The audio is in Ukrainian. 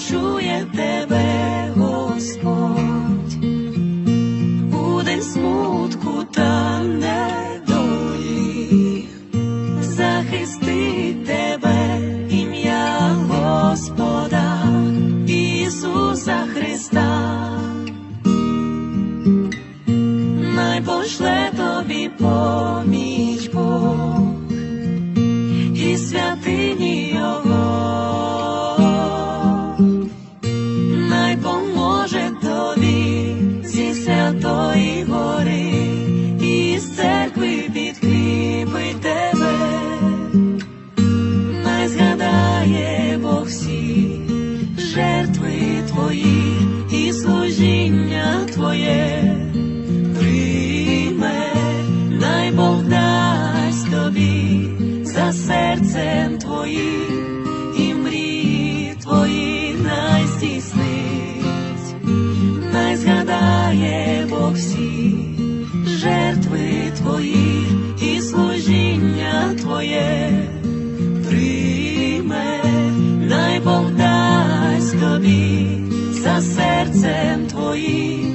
почує тебе, Господь, буде смутку та недолі, захисти тебе, ім'я Господа, Ісуса Христа, най пошле тобі поміч. Жертви твої і служіння твоє. Прийме, дай Бог дасть тобі за серцем твоїм за серцем твоїм.